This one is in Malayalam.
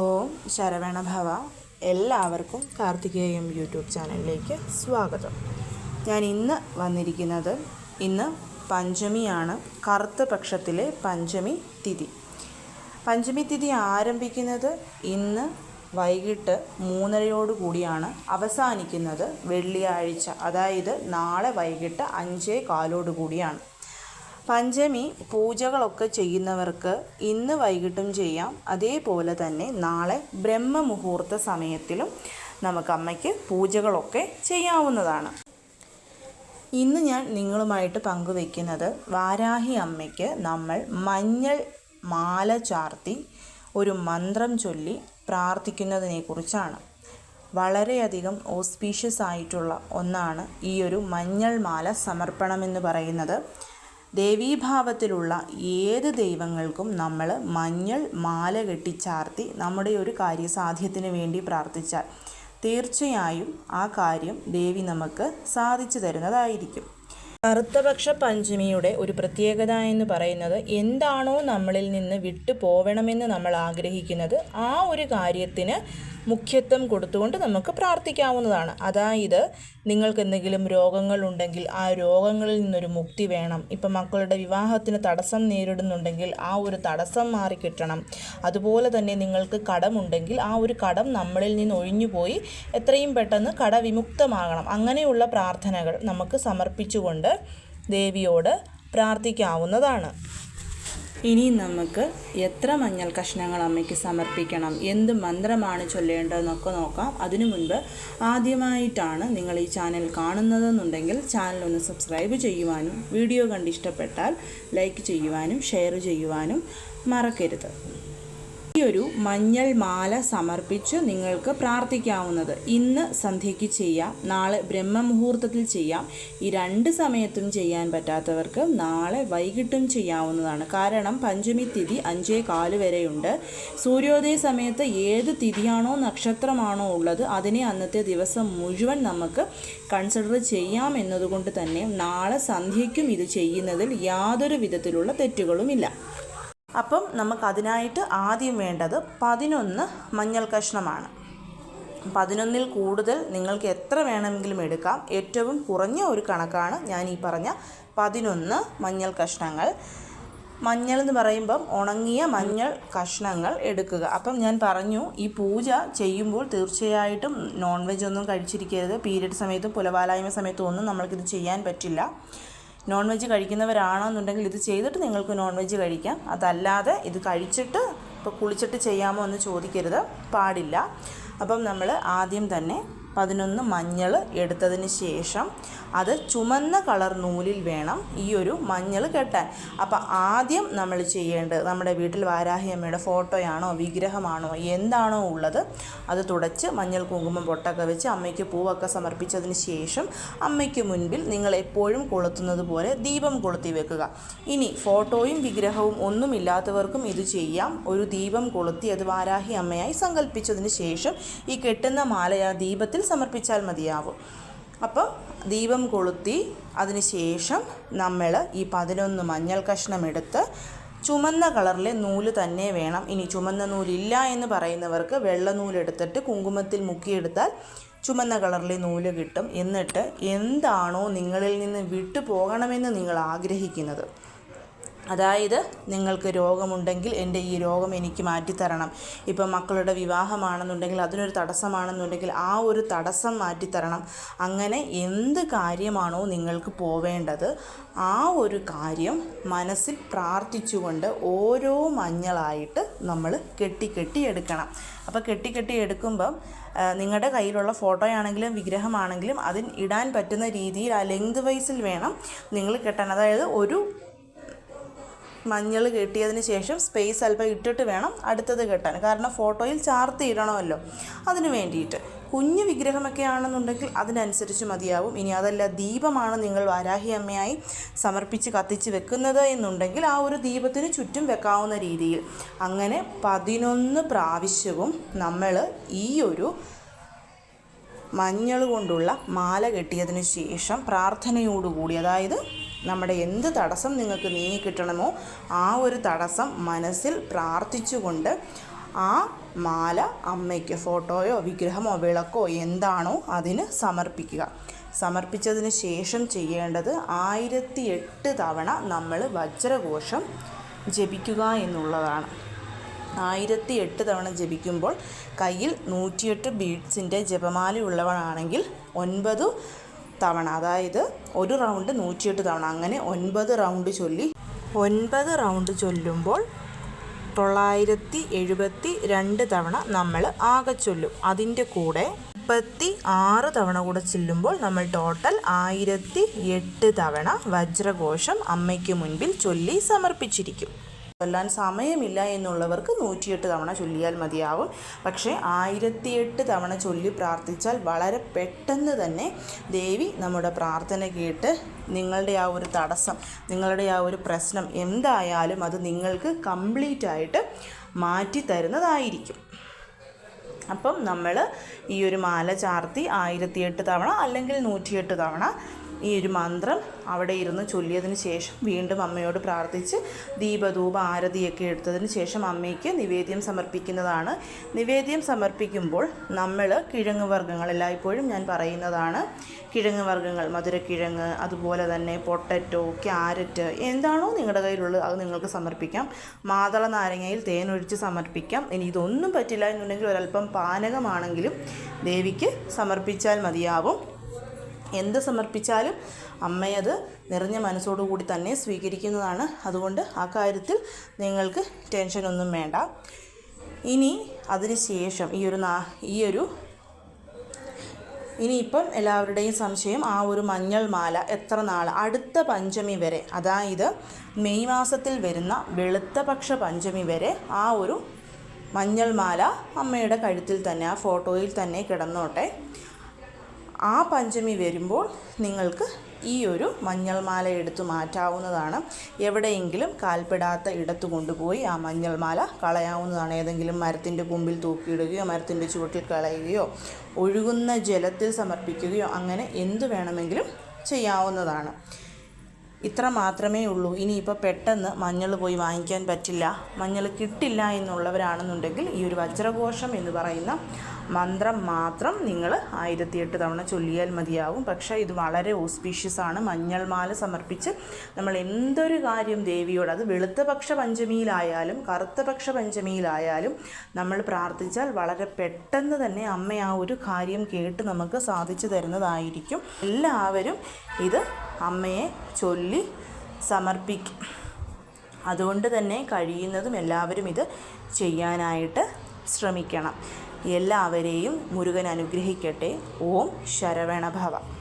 ഓം ശരവണ ഭവ എല്ലാവർക്കും കാർത്തികേയം യൂട്യൂബ് ചാനലിലേക്ക് സ്വാഗതം. ഞാൻ ഇന്ന് വന്നിരിക്കുന്നത് ഇന്ന് പഞ്ചമിയാണ് കറുത്ത പക്ഷത്തിലെ പഞ്ചമി തിഥി. പഞ്ചമി തിഥി ആരംഭിക്കുന്നത് ഇന്ന് വൈകിട്ട് മൂന്നരയോട് കൂടിയാണ്. അവസാനിക്കുന്നത് വെള്ളിയാഴ്ച അതായത് നാളെ വൈകിട്ട് അഞ്ചേ കാലോട് കൂടിയാണ്. പഞ്ചമി പൂജകളൊക്കെ ചെയ്യുന്നവർക്ക് ഇന്ന് വൈകിട്ടും ചെയ്യാം. അതേപോലെ തന്നെ നാളെ ബ്രഹ്മമുഹൂർത്ത സമയത്തിലും നമുക്ക് അമ്മയ്ക്ക് പൂജകളൊക്കെ ചെയ്യാവുന്നതാണ്. ഇന്ന് ഞാൻ നിങ്ങളുമായിട്ട് പങ്കുവെക്കുന്നത് വാരാഹി അമ്മയ്ക്ക് നമ്മൾ മഞ്ഞൾ മാല ചാർത്തി ഒരു മന്ത്രം ചൊല്ലി പ്രാർത്ഥിക്കുന്നതിനെക്കുറിച്ചാണ് വളരെയധികം ഓസ്പീഷ്യസ് ആയിട്ടുള്ള ഒന്നാണ് ഈ ഒരു മഞ്ഞൾ മാല സമർപ്പണമെന്ന് പറയുന്നത്. ദേവീഭാവത്തിലുള്ള ഏത് ദൈവങ്ങൾക്കും നമ്മൾ മഞ്ഞൾ മാല കെട്ടിച്ചാർത്തി നമ്മുടെ ഒരു കാര്യസാധ്യത്തിന് വേണ്ടി പ്രാർത്ഥിച്ചാൽ തീർച്ചയായും ആ കാര്യം ദേവി നമുക്ക് സാധിച്ചു തരുന്നതായിരിക്കും. കറുത്തപക്ഷ പഞ്ചമിയുടെ ഒരു പ്രത്യേകത എന്ന് പറയുന്നത് എന്താണോ നമ്മളിൽ നിന്ന് വിട്ടു പോവണമെന്ന് നമ്മൾ ആഗ്രഹിക്കുന്നത് ആ ഒരു കാര്യത്തിന് മുഖ്യത്വം കൊടുത്തുകൊണ്ട് നമുക്ക് പ്രാർത്ഥിക്കാവുന്നതാണ്. അതായത് നിങ്ങൾക്ക് എന്തെങ്കിലും രോഗങ്ങൾ ഉണ്ടെങ്കിൽ ആ രോഗങ്ങളിൽ നിന്നൊരു മുക്തി വേണം. ഇപ്പം മക്കളുടെ വിവാഹത്തിന് തടസ്സം നേരിടുന്നുണ്ടെങ്കിൽ ആ ഒരു തടസ്സം മാറിക്കിട്ടണം അതുപോലെ തന്നെ നിങ്ങൾക്ക് കടമുണ്ടെങ്കിൽ ആ ഒരു കടം നമ്മളിൽ നിന്ന് ഒഴിഞ്ഞു പോയി എത്രയും പെട്ടെന്ന് കടവിമുക്തമാകണം. അങ്ങനെയുള്ള പ്രാർത്ഥനകൾ നമുക്ക് സമർപ്പിച്ചുകൊണ്ട് ദേവിയോട് പ്രാർത്ഥിക്കാവുന്നതാണ്. ഇനി നമുക്ക് എത്ര മഞ്ഞൾ കഷ്ണങ്ങൾ അമ്മയ്ക്ക് സമർപ്പിക്കണം? എന്ത് മന്ത്രമാണ് ചൊല്ലേണ്ടതെന്നൊക്കെ നോക്കാം. അതിനു മുൻപ് ആദ്യമായിട്ടാണ് നിങ്ങൾ ഈ ചാനൽ കാണുന്നതെന്നുണ്ടെങ്കിൽ ചാനൽ ഒന്ന് സബ്സ്ക്രൈബ് ചെയ്യുവാനും വീഡിയോ കണ്ടിഷ്ടപ്പെട്ടാൽ ലൈക്ക് ചെയ്യുവാനും ഷെയർ ചെയ്യുവാനും മറക്കരുത്. ഈ ഒരു മഞ്ഞൾ മാല സമർപ്പിച്ച് നിങ്ങൾക്ക് പ്രാർത്ഥിക്കാവുന്നത്. ഇന്ന് സന്ധ്യയ്ക്ക് ചെയ്യാം. നാളെ ബ്രഹ്മമുഹൂർത്തത്തിൽ ചെയ്യാം. ഈ രണ്ട് സമയത്തും ചെയ്യാൻ പറ്റാത്തവർക്ക് നാളെ വൈകിട്ടും ചെയ്യാവുന്നതാണ്. കാരണം പഞ്ചമി തിഥി അഞ്ചേ കാൽ വരെയുണ്ട്. സൂര്യോദയ സമയത്ത് ഏത് തിഥിയാണോ നക്ഷത്രമാണോ ഉള്ളത് അതിനെ അന്നത്തെ ദിവസം മുഴുവൻ നമുക്ക് കൺസിഡർ ചെയ്യാം എന്നതുകൊണ്ട് തന്നെ നാളെ സന്ധ്യയ്ക്കും ഇത് ചെയ്യുന്നതിൽ യാതൊരു വിധത്തിലുള്ള തെറ്റുകളുമില്ല. അപ്പം നമുക്കതിനായിട്ട് ആദ്യം വേണ്ടത് പതിനൊന്ന് മഞ്ഞൾ കഷ്ണമാണ്. പതിനൊന്നിൽ കൂടുതൽ നിങ്ങൾക്ക് എത്ര വേണമെങ്കിലും എടുക്കാം. ഏറ്റവും കുറഞ്ഞ ഒരു കണക്കാണ് ഞാൻ ഈ പറഞ്ഞ പതിനൊന്ന് മഞ്ഞൾ കഷ്ണങ്ങൾ. മഞ്ഞൾ എന്ന് പറയുമ്പം ഉണങ്ങിയ മഞ്ഞൾ കഷ്ണങ്ങൾ എടുക്കുക. അപ്പം ഞാൻ പറഞ്ഞു ഈ പൂജ ചെയ്യുമ്പോൾ തീർച്ചയായിട്ടും നോൺ വെജ് ഒന്നും കഴിച്ചിരിക്കരുത്. പീരിയഡ് സമയത്തും പുലവാലായ്മ സമയത്തും ഒന്നും നമ്മൾക്കിത് ചെയ്യാൻ പറ്റില്ല. നോൺ വെജ് കഴിക്കുന്നവരാണെന്നുണ്ടെങ്കിൽ ഇത് ചെയ്തിട്ട് നിങ്ങൾക്ക് നോൺ വെജ് കഴിക്കാം. അതല്ലാതെ ഇത് കഴിച്ചിട്ട് ഇപ്പോൾ കുളിച്ചിട്ട് ചെയ്യാമോ എന്ന് ചോദിക്കരുത്. പാടില്ല. അപ്പം നമ്മൾ ആദ്യം തന്നെ പതിനൊന്ന് മഞ്ഞൾ എടുത്തതിന് ശേഷം അത് ചുമന്ന കളർ നൂലിൽ വേണം ഈ ഒരു മഞ്ഞൾ കെട്ടാൻ. അപ്പോൾ ആദ്യം നമ്മൾ ചെയ്യേണ്ടത് നമ്മുടെ വീട്ടിൽ വാരാഹിയമ്മയുടെ ഫോട്ടോയാണോ വിഗ്രഹമാണോ എന്താണോ ഉള്ളത് അത് തുടച്ച് മഞ്ഞൾ കുങ്കുമം പൊട്ടൊക്കെ വെച്ച് അമ്മയ്ക്ക് പൂവൊക്കെ സമർപ്പിച്ചതിന് ശേഷം അമ്മയ്ക്ക് മുൻപിൽ നിങ്ങൾ എപ്പോഴും കൊളുത്തുന്നത് പോലെ ദീപം കൊളുത്തി വെക്കുക. ഇനി ഫോട്ടോയും വിഗ്രഹവും ഒന്നുമില്ലാത്തവർക്കും ഇത് ചെയ്യാം. ഒരു ദീപം കൊളുത്തി അത് വാരാഹി അമ്മയായി സങ്കല്പിച്ചതിന് ശേഷം ഈ കെട്ടുന്ന മാല ആ ദീപത്തിൽ സമർപ്പിച്ചാൽ മതിയാവും. അപ്പോൾ ദീപം കൊളുത്തി അതിന് ശേഷം നമ്മൾ ഈ പതിനൊന്ന് മഞ്ഞൾ കഷ്ണം എടുത്ത് ചുമന്ന കളറിലെ നൂൽ തന്നെ വേണം. ഇനി ചുമന്ന നൂലില്ല എന്ന് പറയുന്നവർക്ക് വെള്ള നൂലെടുത്തിട്ട് കുങ്കുമത്തിൽ മുക്കിയെടുത്താൽ ചുമന്ന കളറിലെ നൂൽ കിട്ടും. എന്നിട്ട് എന്താണോ നിങ്ങളിൽ നിന്ന് വിട്ടു പോകണമെന്ന് നിങ്ങൾ ആഗ്രഹിക്കുന്നത്. അതായത് നിങ്ങൾക്ക് രോഗമുണ്ടെങ്കിൽ എന്റെ ഈ രോഗം എനിക്ക് മാറ്റിത്തരണം. ഇപ്പം മക്കളുടെ വിവാഹമാണെന്നുണ്ടെങ്കിൽ അതിനൊരു തടസ്സമാണെന്നുണ്ടെങ്കിൽ ആ ഒരു തടസ്സം മാറ്റിത്തരണം. അങ്ങനെ എന്ത് കാര്യമാണോ നിങ്ങൾക്ക് പോവേണ്ടത് ആ ഒരു കാര്യം മനസ്സിൽ പ്രാർത്ഥിച്ചുകൊണ്ട് ഓരോ മഞ്ഞളായിട്ട് നമ്മൾ കെട്ടി കെട്ടി എടുക്കണം. അപ്പോൾ കെട്ടി കെട്ടി എടുക്കുമ്പം നിങ്ങളുടെ കയ്യിലുള്ള ഫോട്ടോയാണെങ്കിലും വിഗ്രഹമാണെങ്കിലും അതിന് ഇടാൻ പറ്റുന്ന രീതിയിൽ ആ ലെങ്ത് വൈസിൽ വേണം നിങ്ങൾ കെട്ടാൻ. അതായത് ഒരു മഞ്ഞൾ കെട്ടിയതിന് ശേഷം സ്പേസ് അല്പം ഇട്ടിട്ട് വേണം അടുത്തത് കെട്ടാൻ. കാരണം ഫോട്ടോയിൽ ചാർത്തി ഇടണമല്ലോ. അതിന് വേണ്ടിയിട്ട്. കുഞ്ഞു വിഗ്രഹമൊക്കെ ആണെന്നുണ്ടെങ്കിൽ അതിനനുസരിച്ച് മതിയാവും. ഇനി അതല്ല ദീപമാണ് നിങ്ങൾ വാരാഹി അമ്മയായി സമർപ്പിച്ച് കത്തിച്ച് വെക്കുന്നത് എന്നുണ്ടെങ്കിൽ ആ ഒരു ദീപത്തിന് ചുറ്റും വെക്കാവുന്ന രീതിയിൽ. അങ്ങനെ പതിനൊന്ന് പ്രാവശ്യവും നമ്മൾ ഈ ഒരു മഞ്ഞൾ കൊണ്ടുള്ള മാല കെട്ടിയതിന് ശേഷം പ്രാർത്ഥനയോടുകൂടി അതായത് നമ്മുടെ എന്ത് തടസ്സം നിങ്ങൾക്ക് നീങ്ങി കിട്ടണമോ ആ ഒരു തടസ്സം മനസ്സിൽ പ്രാർത്ഥിച്ചുകൊണ്ട് ആ മാല അമ്മയ്ക്ക് ഫോട്ടോയോ വിഗ്രഹമോ വിളക്കോ എന്താണോ അതിന് സമർപ്പിക്കുക. സമർപ്പിച്ചതിന് ശേഷം ചെയ്യേണ്ടത് ആയിരത്തി എട്ട് തവണ നമ്മൾ വജ്രഘോഷം ജപിക്കുക എന്നുള്ളതാണ്. ആയിരത്തി എട്ട് തവണ ജപിക്കുമ്പോൾ കയ്യിൽ നൂറ്റിയെട്ട് ബീഡ്സിന്റെ ജപമാല ഉള്ളവനാണെങ്കിൽ ഒൻപത് തവണ അതായത് ഒരു റൗണ്ട് നൂറ്റിയെട്ട് തവണ. അങ്ങനെ ഒൻപത് റൗണ്ട് ചൊല്ലി ഒൻപത് റൗണ്ട് ചൊല്ലുമ്പോൾ തൊള്ളായിരത്തി എഴുപത്തി രണ്ട് തവണ നമ്മൾ ആകെ ചൊല്ലും. അതിന്റെ കൂടെ മുപ്പത്തി ആറ് തവണ കൂടെ ചൊല്ലുമ്പോൾ നമ്മൾ ടോട്ടൽ ആയിരത്തി എട്ട് തവണ വജ്രഘോഷം അമ്മയ്ക്ക് മുൻപിൽ ചൊല്ലി സമർപ്പിച്ചിരിക്കും. ചൊല്ലാൻ സമയമില്ല എന്നുള്ളവർക്ക് നൂറ്റിയെട്ട് തവണ ചൊല്ലിയാൽ മതിയാവും. പക്ഷേ ആയിരത്തിയെട്ട് തവണ ചൊല്ലി പ്രാർത്ഥിച്ചാൽ വളരെ പെട്ടെന്ന് തന്നെ ദേവി നമ്മുടെ പ്രാർത്ഥന കേട്ട് നിങ്ങളുടെ ആ ഒരു തടസ്സം നിങ്ങളുടെ ആ ഒരു പ്രശ്നം എന്തായാലും അത് നിങ്ങൾക്ക് കംപ്ലീറ്റ് ആയിട്ട് മാറ്റി തരുന്നതായിരിക്കും. അപ്പം നമ്മൾ ഈ ഒരു മാല ചാർത്തി ആയിരത്തിയെട്ട് തവണ അല്ലെങ്കിൽ നൂറ്റിയെട്ട് തവണ ഈ ഒരു മന്ത്രം അവിടെ ഇരുന്ന് ചൊല്ലിയതിന് ശേഷം വീണ്ടും അമ്മയോട് പ്രാർത്ഥിച്ച് ദീപധൂപ ആരതിയൊക്കെ എടുത്തതിന് ശേഷം അമ്മയ്ക്ക് നിവേദ്യം സമർപ്പിക്കുന്നതാണ്. നിവേദ്യം സമർപ്പിക്കുമ്പോൾ നമ്മൾ കിഴങ്ങ് വർഗങ്ങൾ എല്ലായ്പ്പോഴും ഞാൻ പറയുന്നതാണ്. കിഴങ്ങ് വർഗങ്ങൾ മധുരക്കിഴങ്ങ് അതുപോലെ തന്നെ പൊട്ടറ്റോ ക്യാരറ്റ് എന്താണോ നിങ്ങളുടെ കയ്യിലുള്ളത് അത് നിങ്ങൾക്ക് സമർപ്പിക്കാം. മാതള നാരങ്ങയിൽ തേനൊഴിച്ച് സമർപ്പിക്കാം. ഇനി ഇതൊന്നും പറ്റില്ല എന്നുണ്ടെങ്കിൽ ഒരല്പം പാനകമാണെങ്കിലും ദേവിക്ക് സമർപ്പിച്ചാൽ മതിയാവും. എന്ത് സമർപ്പിച്ചാലും അമ്മയത് നിറഞ്ഞ മനസ്സോടുകൂടി തന്നെ സ്വീകരിക്കുന്നതാണ്. അതുകൊണ്ട് ആ കാര്യത്തിൽ നിങ്ങൾക്ക് ടെൻഷനൊന്നും വേണ്ട. ഇനി അതിന് ശേഷം ഈ ഒരു നാ ഈ ഒരു ഇനിയിപ്പം എല്ലാവരുടെയും സംശയം ആ ഒരു മഞ്ഞൾ മാല എത്ര നാൾ അടുത്ത പഞ്ചമി വരെ അതായത് മെയ് മാസത്തിൽ വരുന്ന വെളുത്ത പക്ഷ പഞ്ചമി വരെ ആ ഒരു മഞ്ഞൾ മാല അമ്മയുടെ കഴുത്തിൽ തന്നെ ആ ഫോട്ടോയിൽ തന്നെ കിടന്നോട്ടെ. ആ പഞ്ചമി വരുമ്പോൾ നിങ്ങൾക്ക് ഈ ഒരു മഞ്ഞൾമാല എടുത്തു മാറ്റാവുന്നതാണ്. എവിടെയെങ്കിലും കാൽപ്പെടാത്ത ഇടത്ത് കൊണ്ടുപോയി ആ മഞ്ഞൾമാല കളയാവുന്നതാണ്. ഏതെങ്കിലും മരത്തിന്റെ കുമ്പിൽ തൂക്കിയിടുകയോ മരത്തിന്റെ ചുവട്ടിൽ കളയുകയോ ഒഴുകുന്ന ജലത്തിൽ സമർപ്പിക്കുകയോ അങ്ങനെ എന്തു വേണമെങ്കിലും ചെയ്യാവുന്നതാണ്. ഇത്ര മാത്രമേ ഉള്ളൂ. ഇനിയിപ്പോൾ പെട്ടെന്ന് മഞ്ഞൾ പോയി വാങ്ങിക്കാൻ പറ്റില്ല. മഞ്ഞൾ കിട്ടില്ല എന്നുള്ളവരാണെന്നുണ്ടെങ്കിൽ ഈ ഒരു വജ്രഘോഷം എന്ന് പറയുന്ന മന്ത്രം മാത്രം നിങ്ങൾ ആയിരത്തി എട്ട് തവണ ചൊല്ലിയാൽ മതിയാവും. പക്ഷേ ഇത് വളരെ ഓസ്പീഷ്യസ് ആണ്. മഞ്ഞൾമാല സമർപ്പിച്ച് നമ്മൾ എന്തൊരു കാര്യം ദേവിയോട് അത് വെളുത്ത പക്ഷ പഞ്ചമിയിലായാലും കറുത്ത പക്ഷ പഞ്ചമിയിലായാലും നമ്മൾ പ്രാർത്ഥിച്ചാൽ വളരെ പെട്ടെന്ന് തന്നെ അമ്മ ആ ഒരു കാര്യം കേട്ട് നമുക്ക് സാധിച്ചു തരുന്നതായിരിക്കും. എല്ലാവരും ഇത് അമ്മയെ ചൊല്ലി സമർപ്പിക്കും. അതുകൊണ്ട് തന്നെ കഴിയുന്നതും എല്ലാവരും ഇത് ചെയ്യാനായിട്ട് ശ്രമിക്കണം. എല്ലാവരെയും മുരുകൻ അനുഗ്രഹിക്കട്ടെ. ഓം ശരവണഭവ.